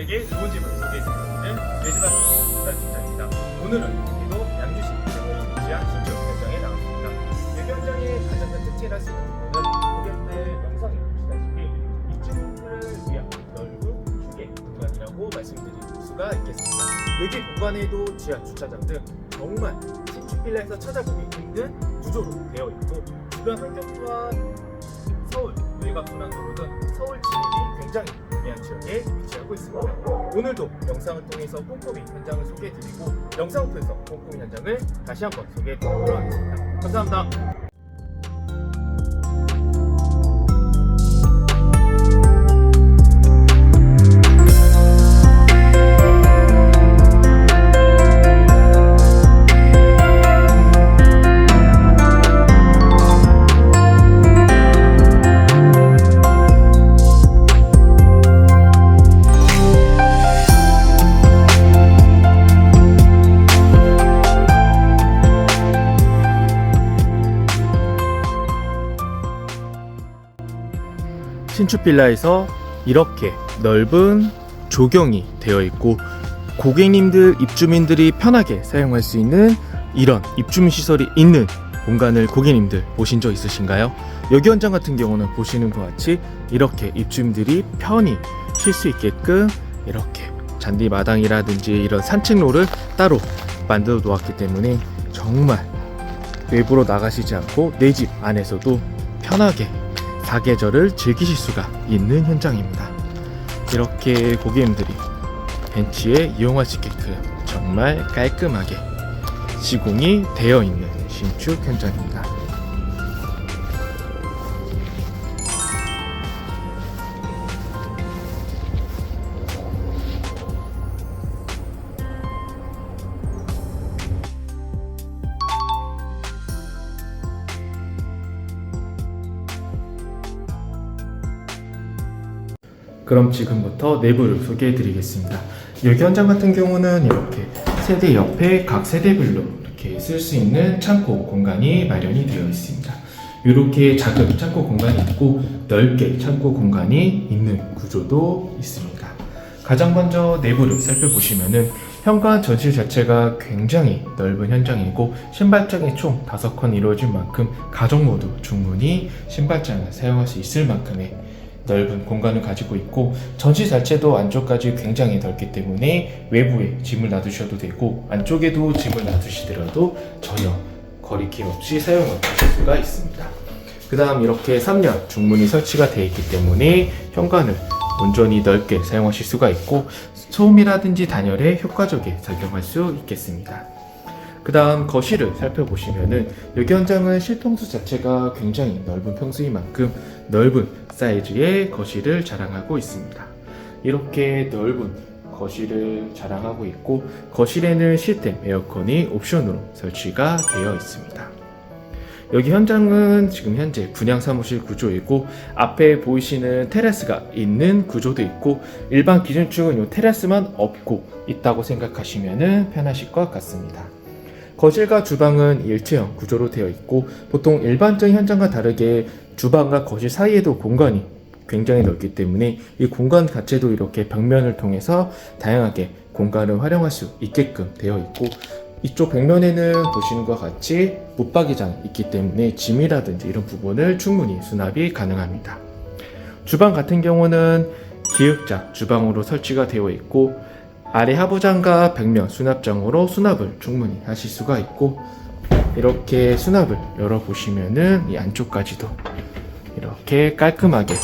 고객님들에게 좋은 집을 소개해드리는 내지방 부산팀장입니다. 오늘은 여기도 양주시 대구리 부지한 신축 현장에 나왔습니다. 이 현장의 가장 큰 특징이라 수 있는 부분은 고객들 영상에 보시다시피 입주민들을 위한 넓은 휴게 공간이라고 말씀드릴 수가 있겠습니다. 여기 공간에도 지하 주차장 등 정말 신축 빌라에서 찾아보기 힘든 구조로 되어 있고 주변 환경 또한 서울 외곽순환도로 등 서울 진입이 굉장히 중요한 지역에 위치하고 있습니다. 오늘도 영상을 통해서 꼼꼼히 현장을 소개해드리고 영상을 통해서 꼼꼼히 현장을 다시 한번 소개해드리도록 하겠습니다. 감사합니다. 신축 빌라에서 이렇게 넓은 조경이 되어 있고 고객님들 입주민들이 편하게 사용할 수 있는 이런 입주민 시설이 있는 공간을 고객님들 보신 적 있으신가요? 여기 현장 같은 경우는 보시는 것 같이 이렇게 입주민들이 편히 쉴 수 있게끔 이렇게 잔디 마당이라든지 이런 산책로를 따로 만들어 놓았기 때문에 정말 외부로 나가시지 않고 내 집 안에서도 편하게 사계절을 즐기실 수가 있는 현장입니다. 이렇게 고객님들이 벤치에 이용할 수 있게끔 정말 깔끔하게 시공이 되어 있는 신축 현장입니다. 그럼 지금부터 내부를 소개해 드리겠습니다. 여기 현장 같은 경우는 이렇게 세대 옆에 각 세대별로 이렇게 쓸 수 있는 창고 공간이 마련이 되어 있습니다. 이렇게 작은 창고 공간이 있고 넓게 창고 공간이 있는 구조도 있습니다. 가장 먼저 내부를 살펴보시면은 현관 전실 자체가 굉장히 넓은 현장이고 신발장이 총 5건 이루어진 만큼 가족 모두 충분히 신발장을 사용할 수 있을 만큼의 넓은 공간을 가지고 있고 전시 자체도 안쪽까지 굉장히 넓기 때문에 외부에 짐을 놔두셔도 되고 안쪽에도 짐을 놔두시더라도 전혀 거리낌 없이 사용을 하실 수가 있습니다. 그 다음 이렇게 3년 중문이 설치가 되어 있기 때문에 현관을 온전히 넓게 사용하실 수가 있고 소음이라든지 단열에 효과적에 작용할 수 있겠습니다. 그 다음 거실을 살펴보시면은 여기 현장은 실통수 자체가 굉장히 넓은 평수인 만큼 넓은 사이즈의 거실을 자랑하고 있습니다. 이렇게 넓은 거실을 자랑하고 있고 거실에는 시스템 에어컨이 옵션으로 설치가 되어 있습니다. 여기 현장은 지금 현재 분양 사무실 구조이고 앞에 보이시는 테라스가 있는 구조도 있고 일반 기준축은 이 테라스만 없고 있다고 생각하시면 편하실 것 같습니다. 거실과 주방은 일체형 구조로 되어 있고 보통 일반적인 현장과 다르게 주방과 거실 사이에도 공간이 굉장히 넓기 때문에 이 공간 자체도 이렇게 벽면을 통해서 다양하게 공간을 활용할 수 있게끔 되어 있고 이쪽 벽면에는 보시는 것 같이 붙박이장이 있기 때문에 짐이라든지 이런 부분을 충분히 수납이 가능합니다. 주방 같은 경우는 기역자 주방으로 설치가 되어 있고 아래 하부장과 벽면 수납장으로 수납을 충분히 하실 수가 있고 이렇게 수납을 열어보시면은 이 안쪽까지도 이렇게 깔끔하게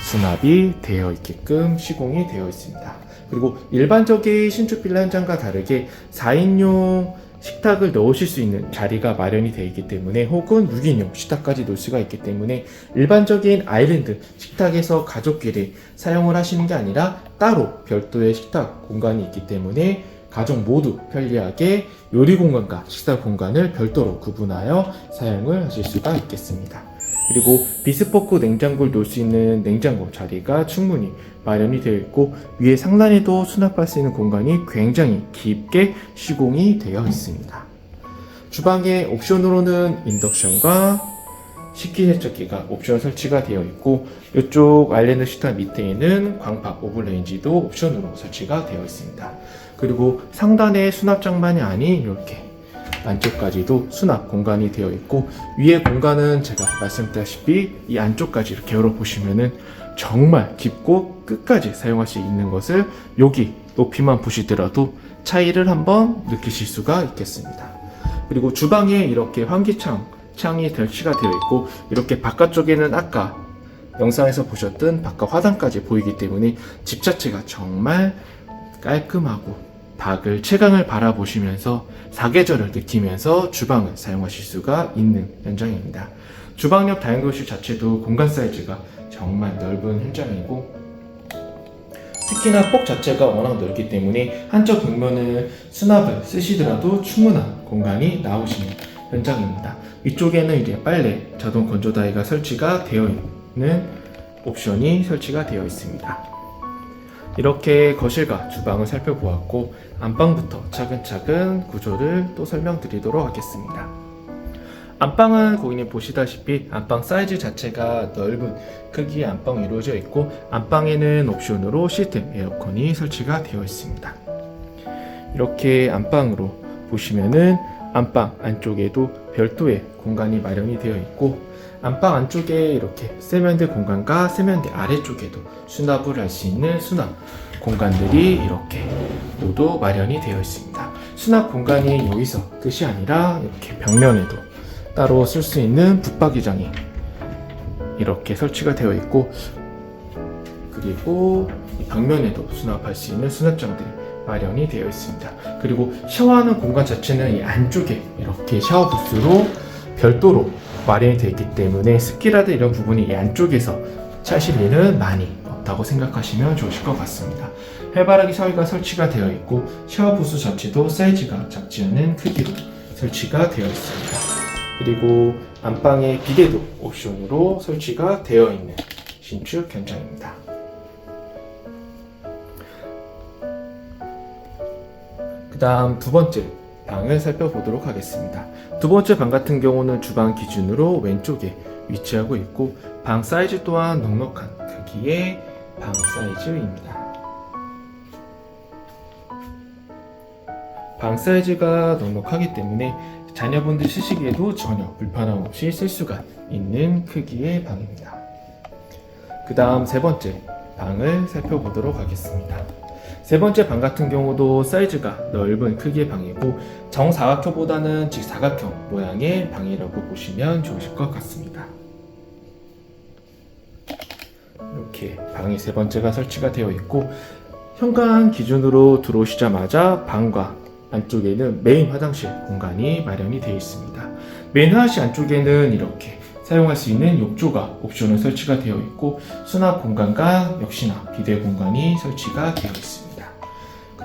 수납이 되어 있게끔 시공이 되어 있습니다. 그리고 일반적인 신축 빌라 현장과 다르게 4인용 식탁을 넣으실 수 있는 자리가 마련이 되어 있기 때문에 혹은 6인용 식탁까지 놓을 수가 있기 때문에 일반적인 아일랜드 식탁에서 가족끼리 사용을 하시는 게 아니라 따로 별도의 식탁 공간이 있기 때문에 가족 모두 편리하게 요리 공간과 식사 공간을 별도로 구분하여 사용을 하실 수가 있겠습니다. 그리고 비스포크 냉장고를 놓을 수 있는 냉장고 자리가 충분히 마련이 되어 있고 위에 상단에도 수납할 수 있는 공간이 굉장히 깊게 시공이 되어 있습니다. 주방의 옵션으로는 인덕션과 식기 세척기가 옵션 설치가 되어 있고 이쪽 아일랜드 식탁 밑에는 광파 오븐레인지도 옵션으로 설치가 되어 있습니다. 그리고 상단에 수납장만이 아닌 이렇게 안쪽까지도 수납 공간이 되어 있고 위에 공간은 제가 말씀드렸다시피 이 안쪽까지 이렇게 열어보시면은 정말 깊고 끝까지 사용할 수 있는 것을 여기 높이만 보시더라도 차이를 한번 느끼실 수가 있겠습니다. 그리고 주방에 이렇게 환기창 창이 설치가 되어 있고 이렇게 바깥쪽에는 아까 영상에서 보셨던 바깥 화단까지 보이기 때문에 집 자체가 정말 깔끔하고 닭을 채광을 바라보시면서 사계절을 느끼면서 주방을 사용하실 수가 있는 현장입니다. 주방 옆 다용도실 자체도 공간 사이즈가 정말 넓은 현장이고 특히나 폭 자체가 워낙 넓기 때문에 한쪽 벽면을 수납을 쓰시더라도 충분한 공간이 나오시는 현장입니다. 위쪽에는 이제 빨래 자동 건조 다이가 설치가 되어 있는 옵션이 설치가 되어 있습니다. 이렇게 거실과 주방을 살펴보았고 안방부터 차근차근 구조를 또 설명드리도록 하겠습니다. 안방은 고객님 보시다시피 안방 사이즈 자체가 넓은 크기의 안방이 이루어져 있고 안방에는 옵션으로 시스템 에어컨이 설치가 되어 있습니다. 이렇게 안방으로 보시면은 안방 안쪽에도 별도의 공간이 마련이 되어 있고 안방 안쪽에 이렇게 세면대 공간과 세면대 아래쪽에도 수납을 할 수 있는 수납 공간들이 이렇게 모두 마련이 되어 있습니다. 수납 공간이 여기서 끝이 아니라 이렇게 벽면에도 따로 쓸 수 있는 붙박이장이 이렇게 설치가 되어 있고 그리고 이 벽면에도 수납할 수 있는 수납장들이 마련이 되어 있습니다. 그리고 샤워하는 공간 자체는 이 안쪽에 이렇게 샤워 부스로 별도로 마련이 되어 있기 때문에 습기라든 이런 부분이 이 안쪽에서 차실 일은 많이 없다고 생각하시면 좋으실 것 같습니다. 해바라기 샤워기가 설치가 되어 있고 샤워 부스 자체도 사이즈가 작지 않은 크기로 설치가 되어 있습니다. 그리고 안방에 비데도 옵션으로 설치가 되어 있는 신축 현장입니다. 그 다음 두 번째 방을 살펴보도록 하겠습니다. 두 번째 방 같은 경우는 주방 기준으로 왼쪽에 위치하고 있고 방 사이즈 또한 넉넉한 크기의 방 사이즈입니다. 방 사이즈가 넉넉하기 때문에 자녀분들 쓰시기에도 전혀 불편함 없이 쓸 수가 있는 크기의 방입니다. 그 다음 세 번째 방을 살펴보도록 하겠습니다. 세 번째 방 같은 경우도 사이즈가 넓은 크기의 방이고 정사각형보다는 직사각형 모양의 방이라고 보시면 좋으실 것 같습니다. 이렇게 방이 세 번째가 설치가 되어 있고 현관 기준으로 들어오시자마자 방과 안쪽에는 메인 화장실 공간이 마련이 되어 있습니다. 메인 화장실 안쪽에는 이렇게 사용할 수 있는 욕조가 옵션을 설치가 되어 있고 수납 공간과 역시나 비대 공간이 설치가 되어 있습니다.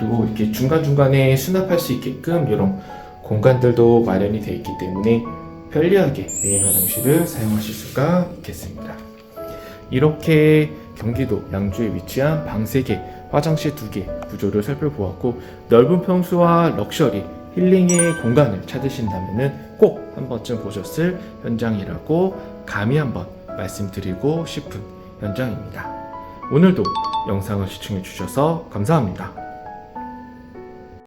그리고 이렇게 중간중간에 수납할 수 있게끔 이런 공간들도 마련이 되어 있기 때문에 편리하게 메인 화장실을 사용하실 수가 있겠습니다. 이렇게 경기도 양주에 위치한 방 3개, 화장실 2개 구조를 살펴보았고 넓은 평수와 럭셔리, 힐링의 공간을 찾으신다면 꼭 한 번쯤 보셨을 현장이라고 감히 한번 말씀드리고 싶은 현장입니다. 오늘도 영상을 시청해 주셔서 감사합니다.